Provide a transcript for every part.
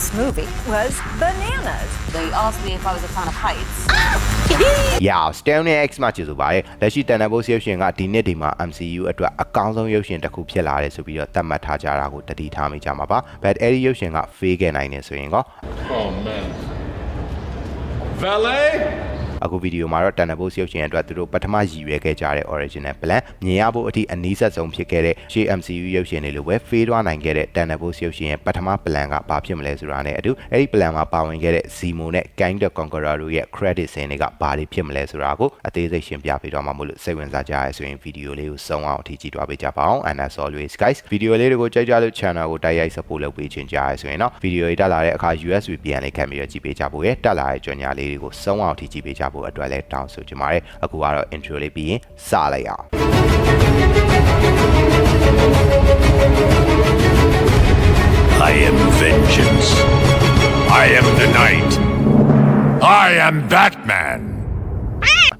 This movie was bananas. They asked me if I was a fan of heights. Yeah, Stone X မှာကျေဆိုပါတယ်လက်ရှိ Thunderbolts ရုပ်ရှင်ကဒီနှစ်ဒီမှာ MCU အတွက်အကောင်းဆုံးရုပ်ရှင်တစ်ခုဖြစ်လာတယ်ဆိုပြီးတော့သတ်မှတ်ထားကြတာကိုတတိထားမိကြမှာပါ but အဲ့ဒီရုပ်ရှင်က fail ခဲ့နိုင်နေဆိုရင်ကော Oh man. Valet? အခုဗီဒီယိုမှာတော့ Thunderbolts ရုပ်ရှင်အတွက်သူတို့ပထမရည်ရွယ်ခဲ့ကြတဲ့ original plan မြင်ရဖို့အထိအနည်းဆက်ဆုံးဖြစ်ခဲ့တဲ့ရှေ့ MCU ရုပ်ရှင်တွေလိုပဲ fail သွားနိုင်ခဲ့တဲ့ Thunderbolts ရုပ်ရှင်ရဲ့ပထမ plan ကဘာဖြစ်မလဲဆိုတာနဲ့အတူအဲ့ဒီ plan မှာပါဝင်ခဲ့တဲ့ Zemo နဲ့ Kang the Conqueror တို့ရဲ့ credit scene တွေကဘာတွေဖြစ်မလဲဆိုတာကိုအသေးစိတ်ရှင်းပြပေးတော့မှာမို့လို့စိတ်ဝင်စားကြရဆိုရင်ဗီဒီယိုလေးကိုဆုံးအောင်အထိကြည့်သွားပေးကြပါအောင် and as always guys ဗီဒီယိုလေးတွေကိုကြိုက်ကြလို့ channel ကိုတိုက်ရိုက် support လုပ်ပေးခြင်းကြရဆိုရင်တော့ဗီဒီယိုတွေတက်လာတဲ့အခါ USB ပြန်လေးခံပြီးတော့ကြည့်ပေးကြဖို့ရတက်လာတဲ့ကြော်ညာလေးတွေကိုဆုံးအောင်အထိကြည့်ပေးကြဖို့အတွက်လည်းတောင်းဆိုချင်ပါတယ်အခုကတော့ intro လေးပြီးရင်စလိုက်အောင် I am vengeance. I am the night. I am Batman.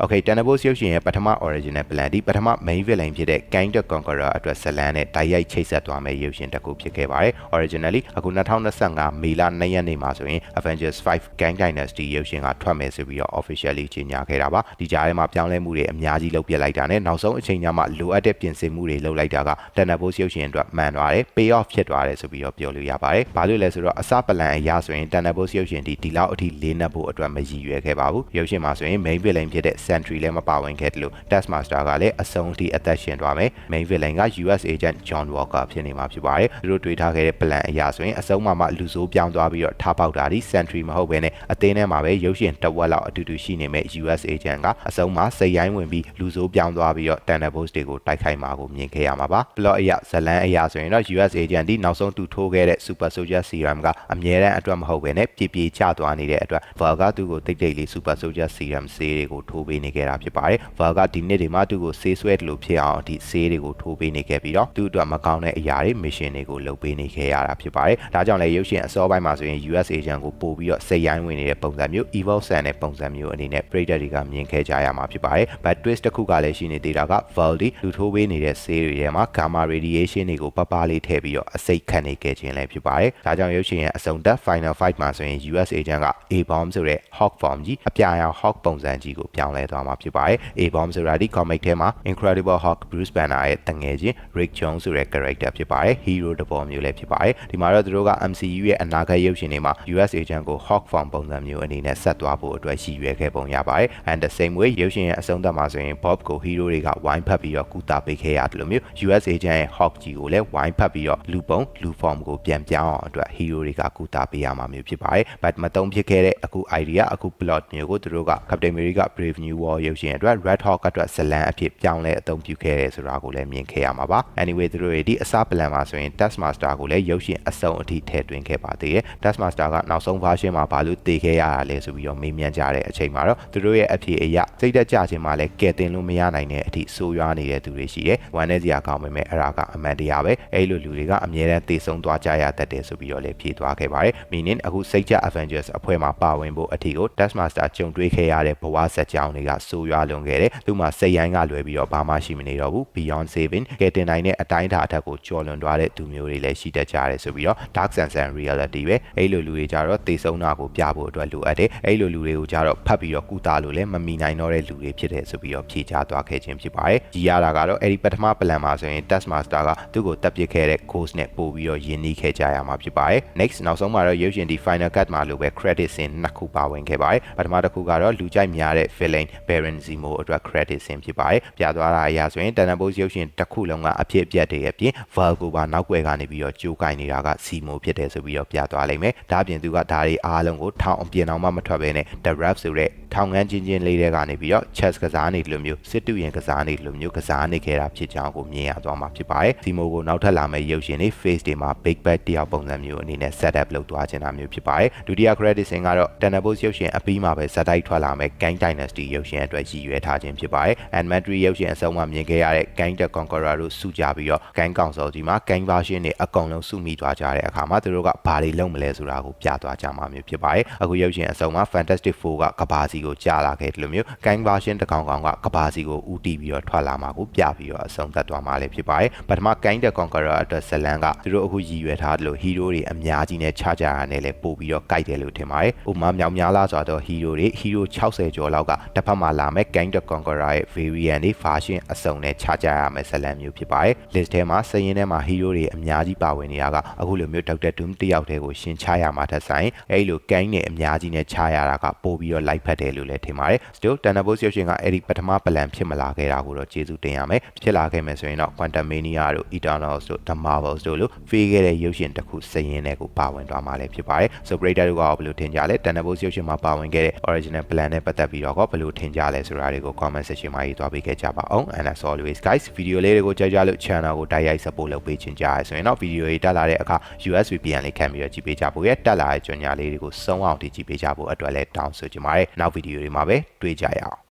Okay Thunderbolts ရုပ်ရှင်ရဲ့ပထမ original plan ဒီပထမ main villain ဖြစ်တဲ့ Kang the Conqueror အတွက်ဇတ်လန်းနဲ့တိုက်ရိုက်ချိတ်ဆက်သွားမယ့်ရုပ်ရှင်တစ်ခုဖြစ်ခဲ့ပါတယ် originally အခု2025မေလ2ရက်နေ့မှာဆိုရင် Avengers 5 Kang Dynasty ရုပ်ရှင်ကထွက်မယ်ဆိုပြီးတော့ officially ကြေညာခဲ့တာပါဒီကြားထဲမှာပြောင်းလဲမှုတွေအများကြီးလုပ်ပြလိုက်တာနဲ့နောက်ဆုံးအချိန်ညမှာလိုအပ်တဲ့ပြင်ဆင်မှုတွေလုပ်လိုက်တာက Thunderbolts ရုပ်ရှင်အတွက်မှန်သွားတယ် pay off ဖြစ်သွားတယ်ဆိုပြီးတော့ပြောလို့ရပါတယ်ဘာလို့လဲဆိုတော့အစပလန်အရာဆိုရင် Thunderbolts ရုပ်ရှင်ဒီဒီလောက်အထိလေးနက်ဖို့အတွက်မရည်ရွယ်ခဲ့ပါဘူးရုပ်ရှင်မှာဆိုရင် main villain ဖြစ်တဲ့ Sentry လည်းမပါဝင်ခဲ့တယ်လို့ Taskmaster ကလည်းအဆုံးထိအသက်ရှင်သွားမယ် main villain က US agent John Walker ဖြစ်နေမှာဖြစ်ပါတယ်သူတို့တွေးထားခဲ့တဲ့ plan အရာဆိုရင်အဆုံးမှာမှလူဆိုးပြောင်းသွားပြီးတော့ထားပေါက်တာဒီ Sentry မဟုတ်ဘဲနဲ့အသေးနဲ့မှာပဲရုပ်ရှင်တစ်ဝက်လောက်အတူတူရှိနေမဲ့ US agent ကအဆုံးမှာစိတ်ရိုင်းဝင်ပြီးလူဆိုးပြောင်းသွားပြီးတော့ Thunderbolts တွေကိုတိုက်ခိုက်မှာကိုမြင်ခဲ့ရမှာပါ plot အရာဇလန်းအရာဆိုရင်တော့ US agent ဒီနောက်ဆုံးသူထိုးခဲ့တဲ့ Super Soldier Serum ကအမြဲတမ်းအတွက်မဟုတ်ဘဲနဲ့ပြပြချသွားနေတဲ့အတွက် Valga သူ့ကိုတိတ်တိတ်လေး Super Soldier Serum ဆေးတွေကိုထိုးပေးနေခဲ့တာဖြစ်ပါတယ် Valga ဒီနေ့ဒီမှာသူ့ကိုဆေးဆွဲတယ်လို့ဖြစ်အောင်ဒီဆေးတွေကိုထိုးပေးနေခဲ့ပြီးတော့သူ့အတွက်မကောင်းတဲ့အရာတွေ mission တွေကိုလုပ်ပေးနေခဲ့ရတာဖြစ်ပါတယ်ဒါကြောင့်လည်းရုပ်ရှင်အစောပိုင်းမှာဆိုရင် US agent ကိုပို့ပြီးတော့စိတ်ရိုင်းဝင်နေတဲ့ပုံစံမျိုး Evil Sun တဲ့ပုံစံမျိုးအနေနဲ့ Predator တွေကမြင်ခဲ့ကြရမှာဖြစ်ပါတယ် but twist တစ်ခုကလည်းရှိနေသေးတာက Valdi လူထိုးပေးနေတဲ့ဆေးတွေထဲမှာ gamma radiation တွေကိုပပလေးထည့်ပြီးတော့အစိတ်ခတ်နေခဲ့ခြင်းလည်းဖြစ်ပါတယ်ဒါကြောင့်ရုပ်ရှင်ရဲ့အဆုံးသတ် final fight မှာဆိုရင် US agent က A bomb ဆိုတဲ့ Hawk form ကြီးအပြာရောင် Hawk ပုံစံကြီးကိုပြောင်းလဲသွားမှာဖြစ်ပါတယ် A bomb ဆိုတာဒီ comic ထဲမှာ Incredible Hulk Bruce Banner ရဲ့တငယ်ချင်း Rick Jones ဆိုတဲ့ character ဖြစ်ပါတယ် hero တစ်ပေါ်မျိုးလည်းဖြစ်ပါတယ်ဒီမှာတော့သူတို့က MCU ရဲ့အနာဂတ်ရုပ်ရှင်တွေမှာ US agent ကို Hawk form ပုံစံမျိုးအနေနဲ့ဆက်သွားဖို့အတွက်ရည်ရွယ်ခဲ့ပုံရပါတယ် and the same way ရုပ်ရှင်ရဲ့အဆုံးသတ်မှာဆိုရင် Bob ကို hero တွေကဝိုင်းဖက်ပြီးတော့ကူတာပေးခဲ့ရတယ်လို့မျိုး US agent ရဲ့ Hawk ကြီးကိုလည်းဝိုင်းဖက်ပြီးတော့လူပုံလူ form ကိုပြန်ပြောင်းအောင်အတွက် hero တွေကကူတာပေးရမှာမျိုးဖြစ်ပါတယ် but မတုံးဖြစ်ခဲ့တဲ့အခု idea အခု plot မျိုးကိုသူတို့က Captain America Brave New World ရုပ်ရှင်အတွက် Red Hawk အတွက်ဇလံအဖြစ်ပြောင်းလဲအသုံးပြုခဲ့တယ်ဆိုတာကိုလည်းမြင်ခဲ့ရမှာပါ anyway သူတို့ရဲ့ဒီအစ plan မှာဆိုရင် Taskmaster ကိုလည်းရုပ်ရှင်အစုံအထိထည့်သွင်းခဲ့ပါသေးတယ် Taskmaster ကနောက်ဆုံး version မှာဘာလို့တည်ခဲ့ရတာလဲဆိုပြီးတော့မေးမြန်းကြတဲ့အချိန်မှာတော့သူတို့ရဲ့အဖြစ်အရစိတ်သက်ကြခြင်းမှာလည်းကဲတင်လို့မရနိုင်တဲ့အထိဆိုးရွားနေတဲ့သူတွေရှိတယ်ဝမ်းနေစရာကောင်းပေမဲ့အဲ့ဒါကအမှန်တရားပဲအဲ့လိုလူတွေကအမြဲတမ်းတေဆုံးသွားကြရတတ်တယ်ဆိုပြီးတော့လည်းဖြေသွားခဲ့ပါတယ် meaning အခုစိတ်ကြ Avengers အဖွဲ့မှာပါဝင်ဖို့အထီကို Taskmaster ကြုံတွေ့ခဲ့ရတဲ့ဘဝဆက်ကြောင်းတွေကဆိုးရွားလွန်ခဲ့တယ်သူမှစိတ်ရိုင်းကလွယ်ပြီးတော့ဘာမှရှိမနေတော့ဘူး Beyond Saving ကဲတင်နိုင်တဲ့အတိုင်းအတာအထက်ကိုကျော်လွန်သွားတဲ့သူမျိုးတွေလည်းရှိတတ်ကြတယ်ဆိုပြီးတော့ Dark Sense and Reality ပဲအဲ့လိုလူတွေကြတော့တေဆုံးတာကိုပြဖို့အတွက်လိုအပ်တယ်အဲ့လိုလူတွေကိုကြတော့ဖတ်ပြီးတော့ကုသလို့လည်းမမီနိုင်တော့တဲ့လူတွေဖြစ်တယ်ဆိုပြီးတော့ဖြေချသွားခဲ့ခြင်းဖြစ်ပါတယ်ကြီးရတာကတော့အဲ့ဒီပထမ plan မှာဆိုရင် Taskmaster ကသူ့ကိုတပ်ပစ်ခဲ့တဲ့ Ghost နဲ့ပို့ပြီးတော့ယဉ်နီးခဲ့ကြရမှာဖြစ်ပါတယ် next နောက်ဆုံးမှာတော့ရုပ်ရှင်ဒီ final cut မှာလိုပဲ credit scene နှစ်ခုပါဝင်ခဲ့ပါတယ်ပထမတစ်ခုကတော့လူကြိုက်များတဲ့ villain Baron Zemo အတွက် credit scene ဖြစ်ပါတယ်ပြသွားတာအရာဆိုရင် Thunderbolts ရုပ်ရှင်တစ်ခုလုံးကအဖြစ်အပျက်တွေအပြင် Valgo ပါနောက်ွယ်ကနေပြီးတော့ကြိုးကင်နေတာက Zemo ဖြစ်တယ်ဆိုပြီးတော့ပြသွားလိမ့်မယ်ဒါအပြင်သူကဒါတွေအားလုံးကိုထောင်အပြင်အောင်မှမထွက်ဘဲနဲ့ The Rap ဆိုတဲ့ ထောင်ငန်းချင်းချင်းလေးတွေကနေပြီးတော့ chess ကစားနေလို့မျိုးစစ်တူရင်ကစားနေလို့မျိုးကစားနေခဲ့တာဖြစ်ကြောင်းကိုမြင်ရသွားမှာဖြစ်ပါတယ်။ Zemo ကိုနောက်ထပ်လာမယ့်ရုပ်ရှင်တွေ face တွေမှာ big bad တယောက်ပုံစံမျိုးအနေနဲ့ set up လုပ်သွားခြင်းတာမျိုးဖြစ်ပါတယ်။ဒုတိယ credit scene ကတော့ Thunderbolts ရုပ်ရှင်အပြီးမှာပဲဇာတ်တိုက်ထွက်လာမယ့် Kang Dynasty ရုပ်ရှင်အတွက်ရည်ရွယ်ထားခြင်းဖြစ်ပါတယ်။ Ant-Man 3ရုပ်ရှင်အဆုံးမှာမြင်ခဲ့ရတဲ့ Kang the Conqueror တို့စုကြပြီးတော့ Kang ကောင်စော်ကြီးမှာ Kang version တွေအကုန်လုံးစုမိသွားကြတဲ့အခါမှာသူတို့ကဘာတွေလုပ်မလဲဆိုတာကိုပြသွားကြမှာမျိုးဖြစ်ပါတယ်။အခုရုပ်ရှင်အဆုံးမှာ Fantastic Four ကကဘာစီကိုကြာလာခဲ့တယ်လို့မျိုး gain version တစ်ကောင်ကောင်ကကဘာစီကိုဦးတည်ပြီးတော့ထွက်လာမှာကိုပြပြီးတော့အဆုံးသတ်သွားမှာလည်းဖြစ်ပါတယ်ပထမ gain the conqueror အတွက်ဇလန်ကသူတို့အခုရည်ရွယ်ထားတယ်လို့ hero တွေအများကြီးနဲ့ခြားကြရနဲ့လည်းပို့ပြီးတော့ကြိုက်တယ်လို့ထင်ပါတယ်ဥပမာမြောင်များလားဆိုတော့ hero တွေ hero 60ကျော်လောက်ကတစ်ဖက်မှာလာမဲ့ gain the conqueror ရဲ့ variant တွေ version အစုံနဲ့ခြားကြရမယ်ဇလန်မျိုးဖြစ်ပါတယ် list ထဲမှာစရင်ထဲမှာ hero တွေအများကြီးပါဝင်နေတာကအခုလိုမျိုး Dr. Doom တယောက်တည်းကိုရှင်းချရမှာထက်ဆိုင်အဲ့လို gain နဲ့အများကြီးနဲ့ခြားရတာကပို့ပြီးတော့ live ဖတ်တယ်လို့လည်းထင်ပါတယ် still Thunderbolt ရုပ်ရှင်ကအဲ့ဒီပထမ plan ဖြစ်မလာခဲ့တာကိုတော့ကျေးဇူးတင်ရမယ်ဖြစ်လာခဲ့မယ်ဆိုရင်တော့ Quantum Mania တို့ Eternals တို့ The Marvels တို့လို့ဖေးခဲ့တဲ့ရုပ်ရှင်တစ်ခုစရင်နဲ့ကိုပါဝင်သွားမှာလည်းဖြစ်ပါတယ် so Breaker တို့ကဘယ်လိုထင်ကြလဲ Thunderbolt ရုပ်ရှင်မှာပါဝင်ခဲ့တဲ့ original plan နဲ့ပတ်သက်ပြီးတော့ဘယ်လိုထင်ကြလဲဆိုတာတွေကို comment section မှာရေးသွားပေးခဲ့ကြပါအောင် and as always guys video လေးတွေကိုကြိုက်ကြလို့ channel ကိုတိုက်ရိုက် support လုပ်ပေးချင်ကြရဆိုရင်တော့ video တွေတက်လာတဲ့အခါ US VPN လေးခံပြီးတော့ကြည့်ပေးကြဖို့ရတက်လာတဲ့ကြွညာလေးတွေကိုစုံအောင်ကြည့်ပေးကြဖို့အတွက်လည်းတောင်းဆိုချင်ပါတယ်နောက် video တွေမှာပဲတွေ့ကြရအောင်